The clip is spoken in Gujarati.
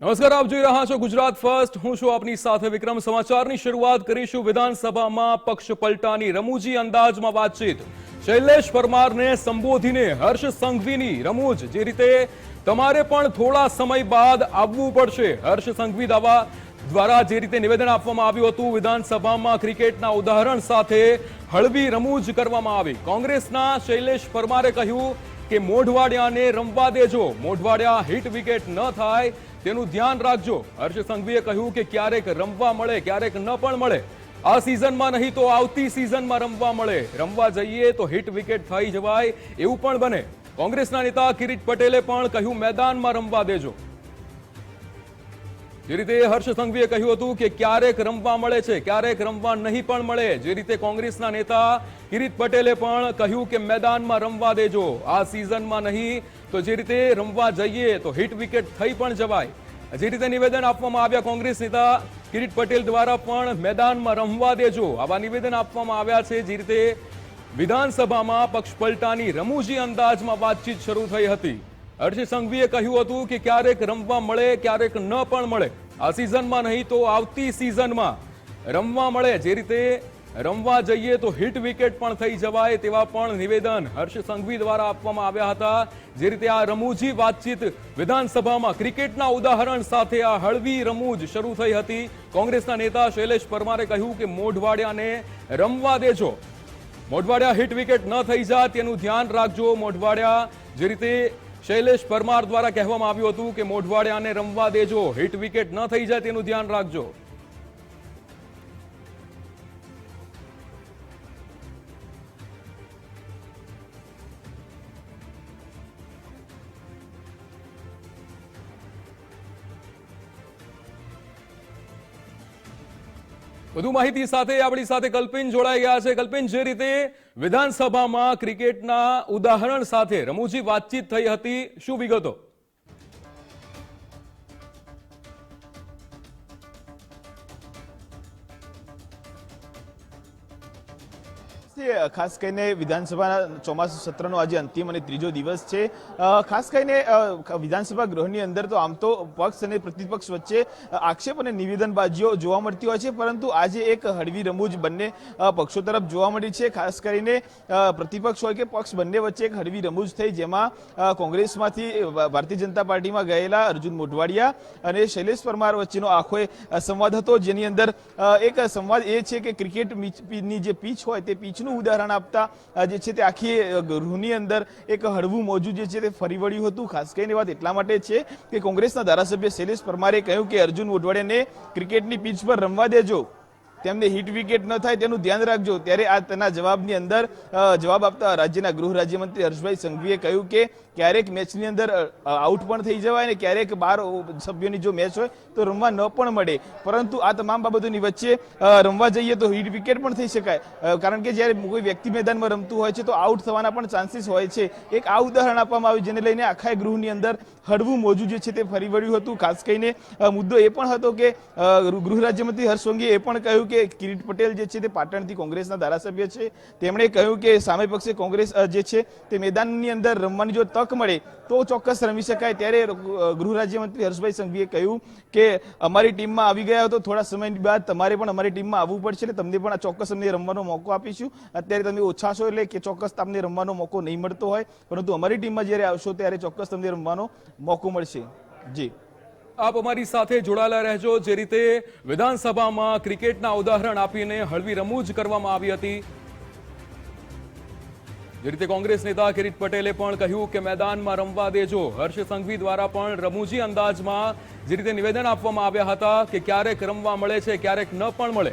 નમસ્કાર, આપ જોઈ રહ્યા છો ગુજરાત ફર્સ્ટ. હું છું આપની સાથે વિક્રમ. સમાચારની શરૂઆત કરીશું વિધાનસભામાં પક્ષ પલટાની રમૂજી અંદાજમાં વાતચીત. શૈલેષ પરમારને સંબોધીને હર્ષ સંઘવીની રમૂજ. જે રીતે તમારે પણ થોડા સમય બાદ આવવું પડશે. હર્ષ સંઘવી દાવા દ્વારા જે રીતે નિવેદન આપવામાં આવ્યું હતું, વિધાનસભામાં ક્રિકેટના ઉદાહરણ સાથે હળવી રમૂજ કરવામાં આવી. કોંગ્રેસના શૈલેષ પરમારે કહ્યું કે, મોઢવાડિયાને રમવા દેજો. મોઢવાડિયા હિટ વિકેટ ન થાય તેનું ધ્યાન રાખજો. હર્ષ સંઘવીએ કહ્યું કે ક્યારેક રમવા મળે, ક્યારેક ન પણ મળે. આ સિઝનમાં નહીં તો આવતી સિઝનમાં રમવા મળે. રમવા જઈએ તો હિટ વિકેટ થઈ જવાય એવું પણ બને. કોંગ્રેસના નેતા કિરીટ પટેલે પણ કહ્યું, મેદાનમાં રમવા દેજો. જે રીતે હર્ષ સંઘવીએ કહ્યું હતું કે ક્યારેક રમવા મળે છે, ક્યારેક રમવા નહીં પણ મળે. જે રીતે કોંગ્રેસના નેતા કિરીટ પટેલે પણ કહ્યું કે મેદાનમાં રમવા દેજો, આ સિઝનમાં નહીં. તો જે રીતે રમવા જઈએ તો હિટ વિકેટ થઈ પણ જવાય. જે રીતે નિવેદન આપવામાં આવ્યા કોંગ્રેસ નેતા કિરીટ પટેલ દ્વારા પણ મેદાનમાં રમવા દેજો. આવા નિવેદન આપવામાં આવ્યા છે, જે રીતે વિધાનસભામાં પક્ષ પલટાની રમૂજી અંદાજમાં વાતચીત શરૂ થઈ હતી. હર્ષ સંઘવીએ કહ્યું હતું કે ક્યારેક રમવા મળે, ક્યારેક ન પણ મળે. આ સિઝનમાં નહીં તો આવતી સિઝનમાં રમવા મળે, જે રીતે રમવા જઈએ તો હિટ વિકેટ પણ થઈ જવાય તેવા પણ નિવેદન હર્ષ સંઘવી દ્વારા આપવામાં આવ્યા હતા. જે રીતે આ રમૂજી વાતચીત વિધાનસભામાં ક્રિકેટના ઉદાહરણ સાથે આ હળવી રમૂજ શરૂ થઈ હતી. કોંગ્રેસના નેતા શૈલેષ પરમારે કહ્યું કે મોઢવાડિયાને રમવા દેજો. મોઢવાડિયા હિટ વિકેટ ન થઈ જાય તેનું ધ્યાન રાખજો. મોઢવાડિયા જે રીતે શૈલેષ પરમાર દ્વારા કહેવામાં આવ્યું હતું કે મોઢવાડિયાને રમવા દેજો. હિટ વિકેટ ન થઈ જાય તેનું ધ્યાન રાખજો. વધુ માહિતી સાથે આપણી સાથે કલ્પિન જોડાઈ ગયા છે. કલ્પિન, જે રીતે વિધાનસભામાં ક્રિકેટના ઉદાહરણ સાથે રમૂજી વાતચીત થઈ હતી, શું વિગતો? ખાસ કરીને વિધાનસભાના ચોમાસુ સત્રનો આજે અંતિમ અને ત્રીજો દિવસ છે. ખાસ કરીને વિધાનસભા ગૃહની અંદર તો આમ તો પક્ષ અને પ્રતિપક્ષ વચ્ચે આક્ષેપ અને નિવેદનબાજીઓ જોવા મળતી હોય છે, પરંતુ આજે એક હળવી રમૂજ બંને પક્ષો તરફ જોવા મળી છે. ખાસ કરીને પ્રતિપક્ષ હોય કે પક્ષ બંને વચ્ચે એક હળવી રમૂજ થઈ, જેમાં કોંગ્રેસમાંથી ભારતીય જનતા પાર્ટીમાં ગયેલા અર્જુન મોઢવાડિયા અને શૈલેષ પરમાર વચ્ચેનો આખો સંવાદ હતો. જેની અંદર એક સંવાદ એ છે કે ક્રિકેટ જે પીચ હોય તે પીચનું ઉદાહરણ આપતા જે છે તે આખી ગૃહની અંદર એક હળવું મોજું જે છે તે ફરી વળ્યું હતું. ખાસ કરીને વાત એટલા માટે છે કે કોંગ્રેસના ધારાસભ્ય શૈલેષ પરમારે કહ્યું કે અર્જુન મોઢવાડિયાને ક્રિકેટની પીચ પર રમવા દેજો. તેમને હિટ વિકેટ ન થાય તેનું ધ્યાન રાખજો. ત્યારે આ તેના જવાબની અંદર જવાબ આપતા રાજ્યના ગૃહ રાજ્યમંત્રી હર્ષભાઈ સંઘવીએ કહ્યું કે ક્યારેક મેચની અંદર આઉટ પણ થઈ જવાય અને ક્યારેક બાર સભ્યોની જો મેચ હોય તો રમવા ન પણ મળે. પરંતુ આ તમામ બાબતોની વચ્ચે રમવા જઈએ તો હિટ વિકેટ પણ થઈ શકાય. કારણ કે જ્યારે કોઈ વ્યક્તિ મેદાનમાં રમતું હોય છે તો આઉટ થવાના પણ ચાન્સીસ હોય છે. એક આ ઉદાહરણ આપવામાં આવ્યું જેને લઈને આખા ગૃહની અંદર હળવું મોજું જે છે તે ફરી વળ્યું હતું. ખાસ કરીને મુદ્દો એ પણ હતો કે ગૃહ રાજ્યમંત્રી હર્ષ સંઘવીએ એ પણ કહ્યું કે કિરીટ પટેલ જે છે તે પાટણથી કોંગ્રેસના ધારાસભ્ય છે. તેમણે કહ્યું કે સામે પક્ષે કોંગ્રેસ જે છે તે મેદાનની અંદર રમવાની જો તક મળે તો ચોક્કસ રમી શકાય. ત્યારે ગૃહ રાજ્યમંત્રી હર્ષભાઈ સંઘવીએ કહ્યું કે અમારી ટીમમાં આવી ગયા તો થોડા સમય બાદ તમારે પણ અમારી ટીમમાં આવવું પડશે એટલે તમને પણ આ ચોક્કસ અમને રમવાનો મોકો આપીશું. અત્યારે તમે ઓછા છો એટલે કે ચોક્કસ તમને રમવાનો મોકો નહીં મળતો હોય. પરંતુ અમારી ટીમમાં જ્યારે આવશો ત્યારે ચોક્કસ તમને રમવાનો મોકો મળશે. જી. આપ અમારી સાથે જોડાયેલા રહેજો. જે રીતે વિધાનસભામાં ક્રિકેટના ઉદાહરણ આપીને હળવી રમૂજ કરવામાં આવી હતી. જે રીતે કોંગ્રેસ નેતા કિરીટ પટેલે પણ કહ્યું કે મેદાનમાં રમવા દેજો. હર્ષ સંઘવી દ્વારા પણ રમૂજી અંદાજમાં જે રીતે નિવેદન આપવામાં આવ્યા હતા કે ક્યારેક રમવા મળે છે, ક્યારેક ન પણ મળે.